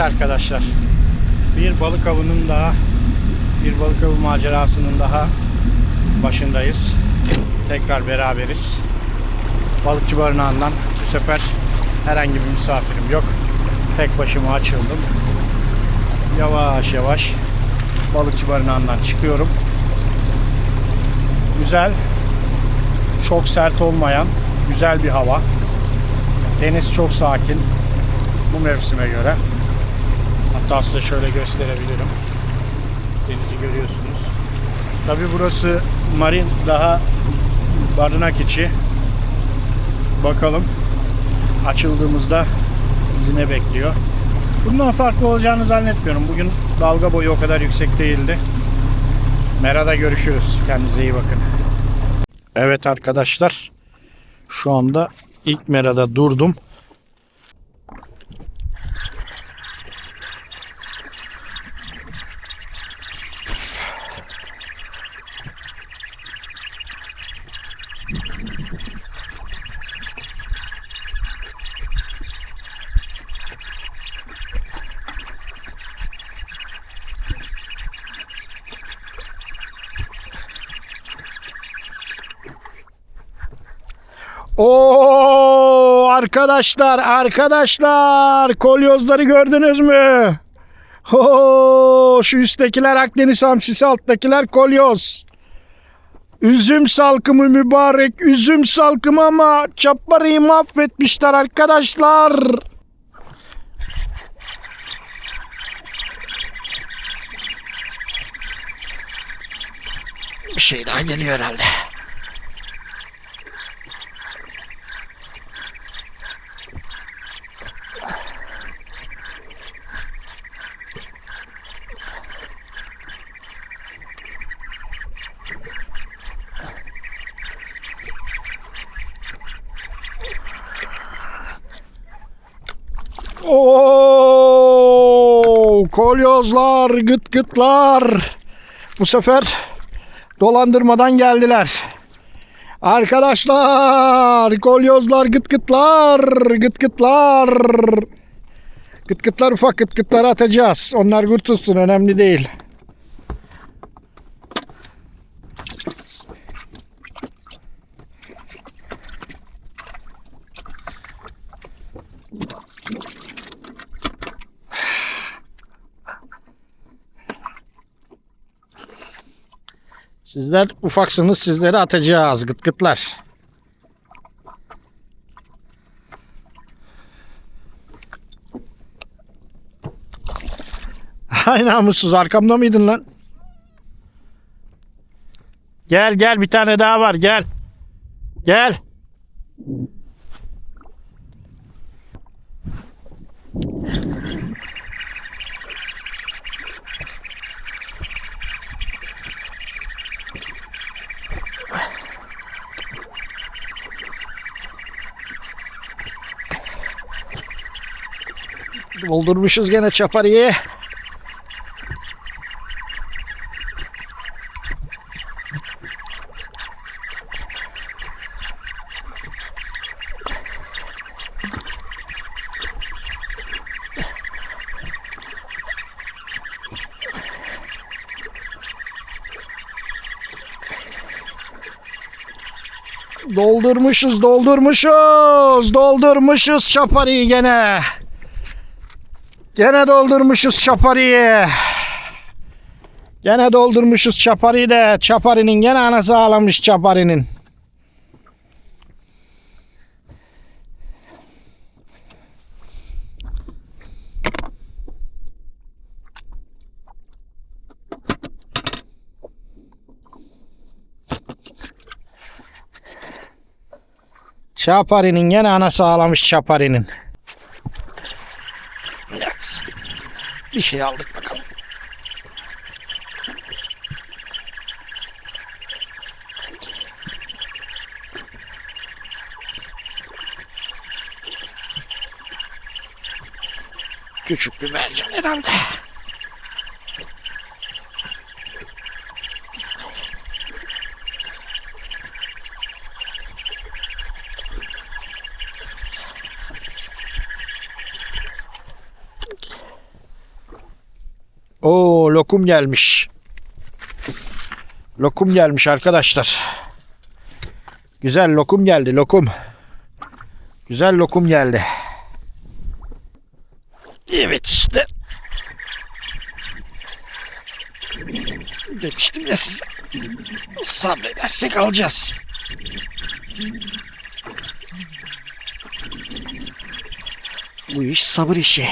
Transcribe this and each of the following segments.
Evet arkadaşlar. Bir balık avının daha bir balık avı macerasının daha başındayız. Tekrar beraberiz. Balıkçı barınağından bu sefer herhangi bir misafirim yok. Tek başıma açıldım. Yavaş yavaş balıkçı barınağından çıkıyorum. Güzel, çok sert olmayan güzel bir hava. Deniz çok sakin bu mevsime göre. Hatta size şöyle gösterebilirim. Denizi görüyorsunuz. Tabi burası marin daha barınak içi. Bakalım açıldığımızda bizi ne bekliyor. Bundan farklı olacağını zannetmiyorum. Bugün dalga boyu o kadar yüksek değildi. Merada görüşürüz. Kendinize iyi bakın. Evet arkadaşlar. Şu anda ilk merada durdum. Oo arkadaşlar arkadaşlar kolyozları gördünüz mü? Oo şu üsttekiler Akdeniz hamsisi alttakiler kolyoz. Üzüm salkımı mübarek üzüm salkımı ama çaparıyı mahvetmişler arkadaşlar. Bir şey daha geliyor herhalde. Oo, kolyozlar, gıt gıtlar. Bu sefer dolandırmadan geldiler. Arkadaşlar, kolyozlar, gıt gıtlar, gıt gıtlar. Gıt gıtlar ufak gıt gıtları atacağız. Onlar kurtulsun, önemli değil. Sizler ufaksınız, sizleri atacağız gıt gıtlar. Ay namussuz arkamda mıydın lan? Gel gel bir tane daha var gel. Gel. Doldurmuşuz gene çapariyi. Doldurmuşuz, doldurmuşuz, doldurmuşuz çapariyi gene. Gene doldurmuşuz çapariyi. Gene doldurmuşuz çapariyi de. Çaparinin gene anası ağlamış çaparinin. Çaparinin gene anası ağlamış çaparinin. Bir şey aldık bakalım. Küçük bir mercan herhalde. Lokum gelmiş. Lokum gelmiş arkadaşlar. Güzel lokum geldi lokum. Güzel lokum geldi. Evet işte. Demiştim ya size. Sabredersek alacağız. Bu iş sabır işi.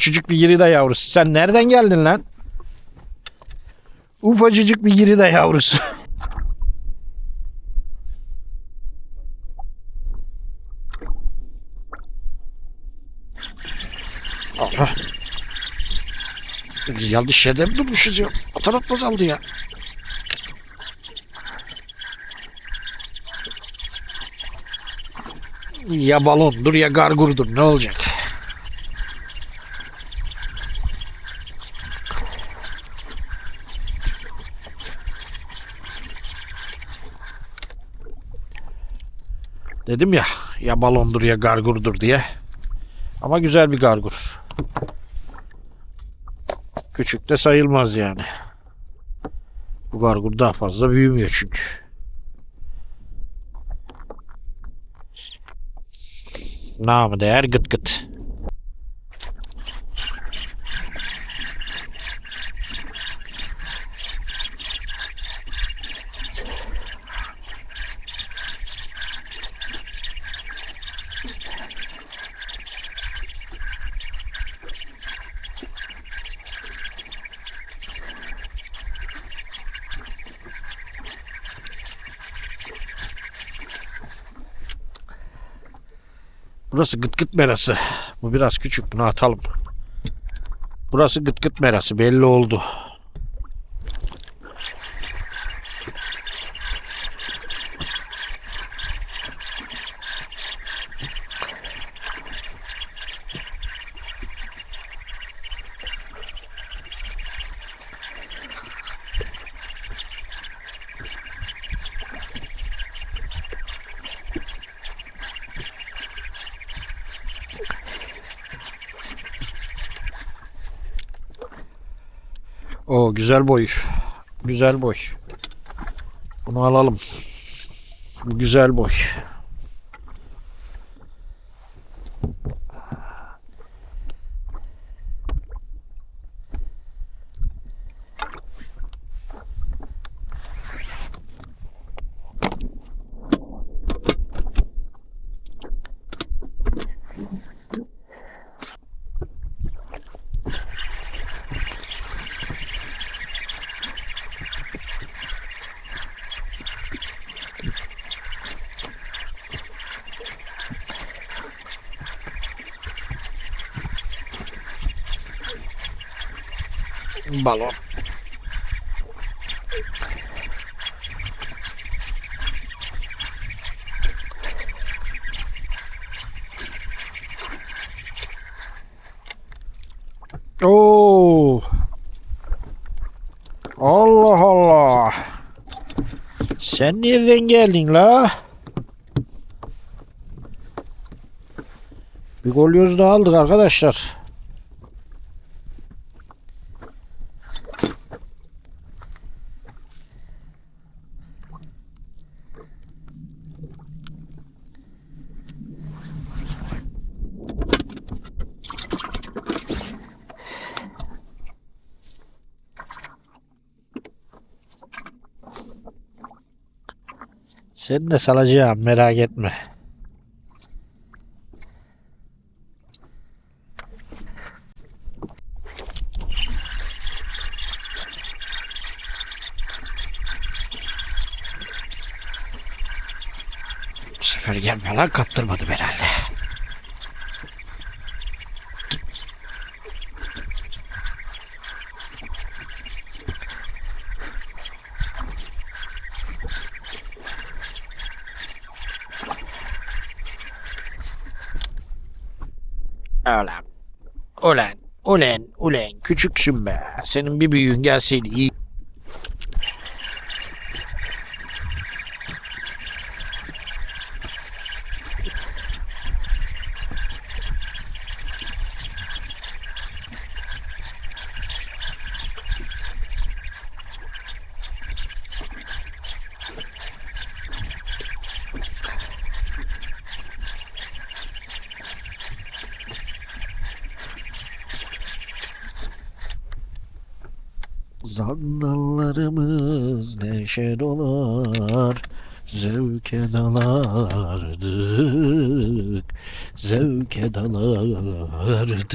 Küçücük bir yeri de yavrusu. Sen nereden geldin lan? Ufacıcık bir yeri de yavrusu. Aha. Biz yanlış yerde mi durmuşuz ya? Atar atmaz aldı ya. Ya balondur ya gargurdur ne olacak? Dedim ya ya balondur ya gargurdur diye. Ama güzel bir gargur. Küçük de sayılmaz yani. Bu gargur daha fazla büyümüyor çünkü. Namı değer gıt gıt. Burası gıt gıt merası. Bu biraz küçük bunu atalım. Burası gıt gıt merası belli oldu. O güzel boy. Güzel boy. Bunu alalım. Bu güzel boy. Balon. Oo. Allah Allah. Sen nereden geldin la? Bir golyoz daha aldık arkadaşlar. Seni de salacağım merak etme. Bu sefer yem falan kaptırmadım herhalde. Küçüksün be. Senin bir büyüğün gelseydi iyi. Zannallarımız neşe dolar, zevke dalardık, zevke dalardık.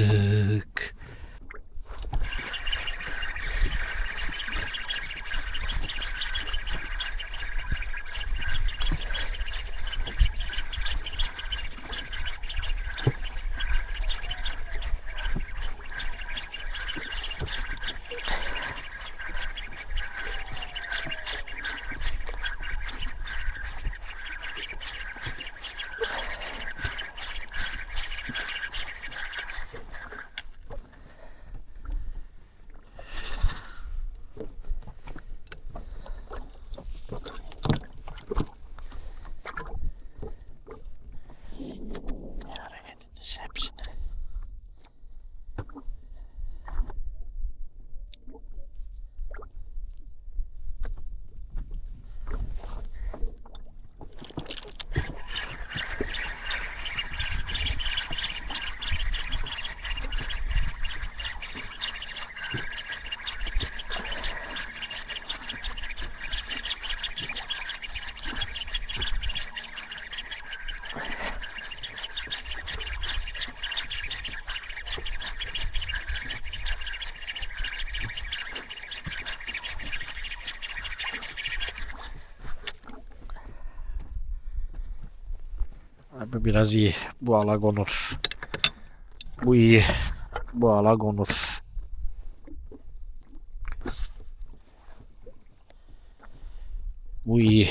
Abi biraz iyi. Bu alagonur. Bu iyi. Bu alagonur. Bu iyi.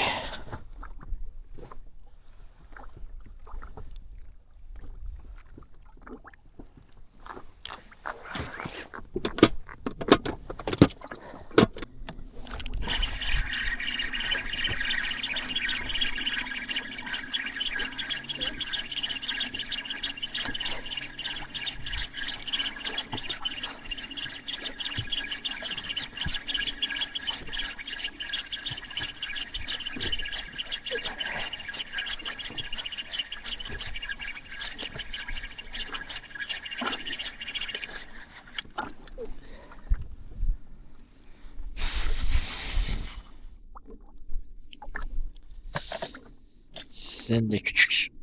Sen de küçüksün.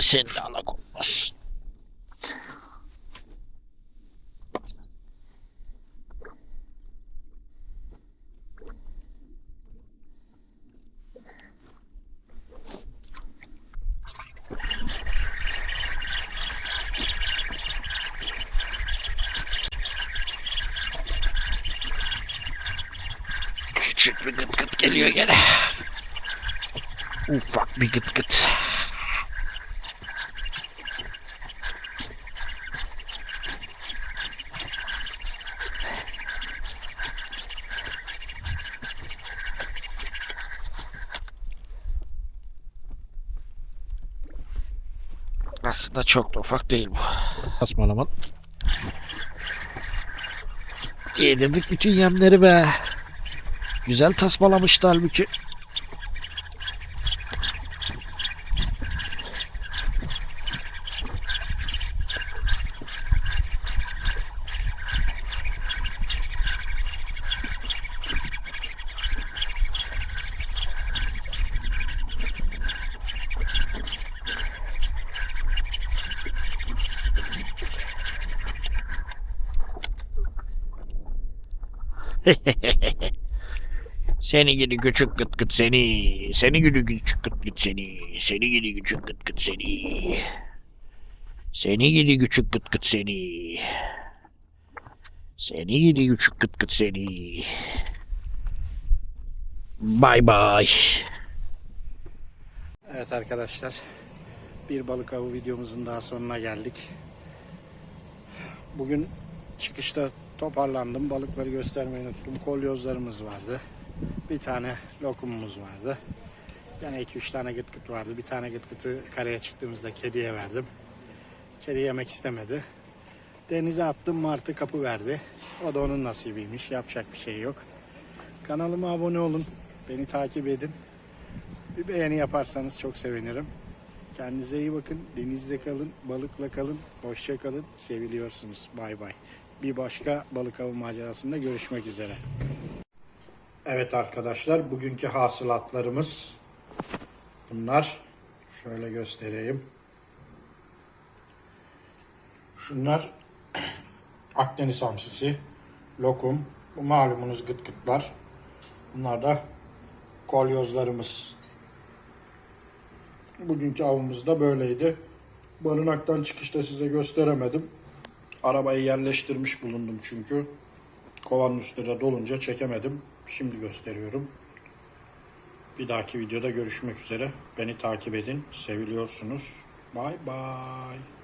Sen de alagonmaz. Küçük bir gıt gıt geliyor gene. Ufak bir gıt gıt. Aslında çok da ufak değil bu. Basmalaman. Yedirdik bütün yemleri be. Güzel tasmalamıştı halbuki. Seni gidi küçük gıt gıt seni. Seni gidi küçük gıt gıt seni. Seni gidi küçük gıt gıt seni. Seni gidi küçük gıt gıt seni. Seni gidi küçük gıt gıt seni. Bay bay. Evet arkadaşlar. Bir balık avı videomuzun daha sonuna geldik. Bugün çıkışta toparlandım. Balıkları göstermeyi unuttum. Kolyozlarımız vardı. Bir tane lokumumuz vardı. Yani 2-3 tane gıt gıt vardı. Bir tane gıt gıtı karaya çıktığımızda kediye verdim. Kedi yemek istemedi. Denize attım martı kapı verdi. O da onun nasibiymiş. Yapacak bir şey yok. Kanalıma abone olun. Beni takip edin. Bir beğeni yaparsanız çok sevinirim. Kendinize iyi bakın. Denizde kalın. Balıkla kalın. Hoşça kalın. Seviliyorsunuz. Bay bay. Bir başka balık avı macerasında görüşmek üzere. Evet arkadaşlar. Bugünkü hasılatlarımız bunlar. Şöyle göstereyim. Şunlar Akdeniz hamsisi, lokum, bu malumunuz gıt gıtlar. Bunlar da kolyozlarımız. Bugünkü avımız da böyleydi. Barınaktan çıkışta size gösteremedim. Arabayı yerleştirmiş bulundum çünkü. Kovanın üstüne dolunca çekemedim. Şimdi gösteriyorum. Bir dahaki videoda görüşmek üzere. Beni takip edin. Seviliyorsunuz. Bay bay.